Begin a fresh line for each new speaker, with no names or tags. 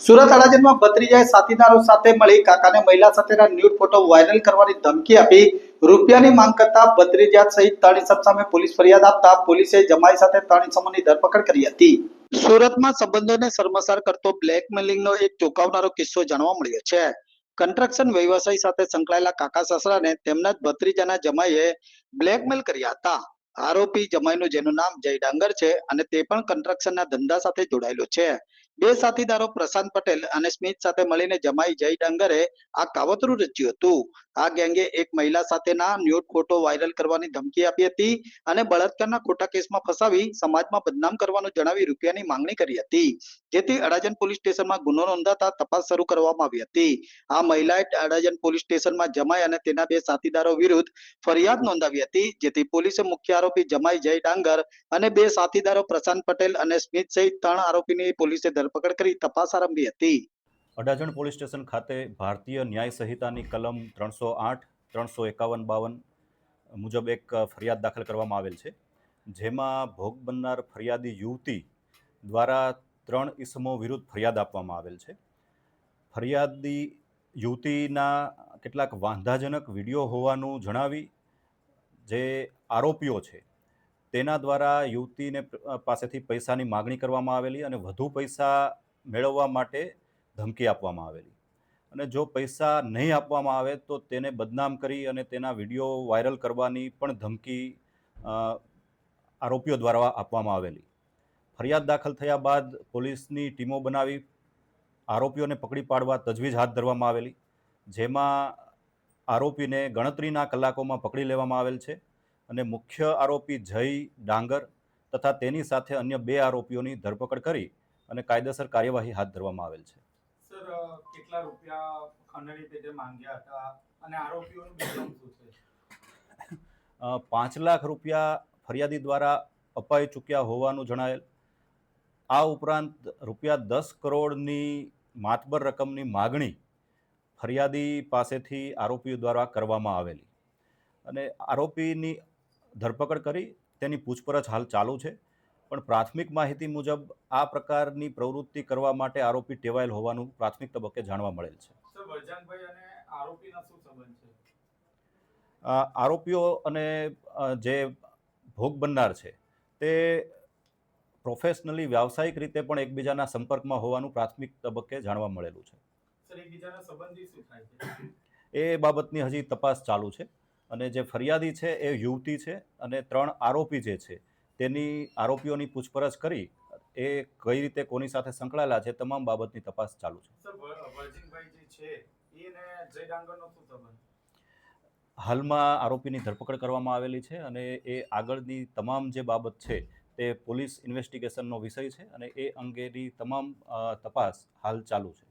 સુરત અડાજણમાં ભત્રીજાએ સાથીદારો સાથે મળી કાકાને મહિલા સાથેના ન્યૂડ ફોટો વાયરલ કરવાની ધમકી આપી. રૂપિયાની માંગ કરતા ભત્રીજા સહિત ત્રણ ઇસમ સામે પોલીસ ફરિયાદ આપતા પોલીસે જમાઈ સાથે ત્રણ ઇસમોની ધરપકડ કરી હતી. સુરતમાં સંબંધોને શરમસાર કરતો બ્લેકમેલિંગનો એક ચોંકાવનારો કિસ્સો જાણવા મળ્યો છે. કન્સ્ટ્રક્શન વ્યવસાય સાથે સંકળાયેલા કાકા સસરાને તેમના જ ભત્રીજાના જમાઈએ બ્લેકમેલ કર્યા હતા. આરોપી જમાઈનું જેનું નામ જય ડાંગર છે અને તે પણ કન્સ્ટ્રક્શનના ધંધા સાથે જોડાયેલો છે. બે સાથીદારો પ્રશાંત પટેલ અને સ્મિત સાથે મળીને જમાઈ જય ડાંગરે આ કાવતરું રચ્યું હતું. આ ગેંગે એક મહિલા સાથેના ન્યૂડ ફોટો વાયરલ કરવાની ધમકી આપી હતી અને બળાત્કારના ખોટા કેસમાં ફસાવી સમાજમાં બદનામ કરવાનું જણાવી રૂપિયાની માંગણી કરી હતી. જેથી અડાજણ પોલીસ સ્ટેશનમાં ગુનો નોંધાતા તપાસ શરૂ કરવામાં આવી હતી. આ મહિલાએ અડાજણ પોલીસ સ્ટેશનમાં જમાઈ અને તેના બે સાથીદારો વિરુદ્ધ ફરિયાદ નોંધાવી હતી. જેથી પોલીસે મુખ્ય આરોપી જમાઈ જય ડાંગર અને બે સાથીદારો પ્રશાંત પટેલ અને સ્મિત સહિત ત્રણ આરોપીની પોલીસે ધરપકડ કરી તપાસ આરંભી હતી.
અડાજણ પોલીસ સ્ટેશન ખાતે ભારતીય ન્યાય સંહિતાની કલમ ત્રણસો આઠ, ત્રણસો એકાવન બાવન મુજબ એક ફરિયાદ દાખલ કરવામાં આવેલ છે, જેમાં ભોગ બનનાર ફરિયાદી યુવતી દ્વારા ત્રણ ઇસમો વિરુદ્ધ ફરિયાદ આપવામાં આવેલ છે. ફરિયાદી યુવતીના કેટલાક વાંધાજનક વીડિયો હોવાનું જણાવી જે આરોપીઓ છે તેના દ્વારા યુવતીને પાસેથી પૈસાની માગણી કરવામાં આવેલી અને વધુ પૈસા મેળવવા માટે ધમકી આપવામાં આવેલી. અને જો પૈસા નહીં આપવામાં આવે તો તેને બદનામ કરી અને તેના વીડિયો વાયરલ કરવાની પણ ધમકી આરોપીઓ દ્વારા આપવામાં આવેલી. ફરિયાદ દાખલ થયા બાદ પોલીસની ટીમો બનાવી, આરોપીઓને પકડી પાડવા તજવીજ હાથ ધરવામાં આવેલી, જેમાં આરોપીને ગણતરીના કલાકોમાં પકડી લેવામાં આવેલ છે. અને મુખ્ય આરોપી જય ડાંગર તથા તેની સાથે અન્ય બે આરોપીઓની ધરપકડ કરી અને કાયદેસર કાર્યવાહી હાથ ધરવામાં આવેલ છે.
સર કેટલા રૂપિયા ખંડણી પેટે માંગ્યા હતા અને આરોપીઓનું
પાંચ લાખ રૂપિયા ફરિયાદી દ્વારા અપાઈ ચૂક્યા હોવાનું જણાયેલ. આ ઉપરાંત રૂપિયા દસ કરોડની માતબર રકમની માગણી ફરિયાદી પાસેથી આરોપીઓ દ્વારા કરવામાં આવેલી. અને આરોપીની ધરપકડ કરી તેની પૂછપરછ હાલ ચાલુ છે. પણ પ્રાથમિક માહિતી મુજબ આ પ્રકારની પ્રવૃત્તિ કરવા માટે આરોપી ટેવાયેલ હોવાનું પ્રાથમિક તબક્કે જાણવા મળેલ છે. આરોપીઓ અને જે ભોગ બનનાર છે તે પ્રોફેશનલી વ્યાવસાયિક રીતે પણ એકબીજાના સંપર્કમાં હોવાનું પ્રાથમિક તબક્કે જાણવા મળેલું છે? એ બાબતની હજી તપાસ ચાલુ છે. અને જે ફરિયાદી છે એ યુવતી છે અને ત્રણ આરોપી જે છે તેની આરોપીઓની પૂછપરછ કરી એ કઈ રીતે કોની સાથે સંકળાયેલા છે તમામ બાબતની તપાસ ચાલુ છે. હાલમાં આરોપીની ધરપકડ કરવામાં આવેલી છે અને એ આગળની તમામ જે બાબત છે તે પોલીસ ઇન્વેસ્ટિગેશનનો વિષય છે અને એ અંગેની તમામ તપાસ હાલ ચાલુ છે.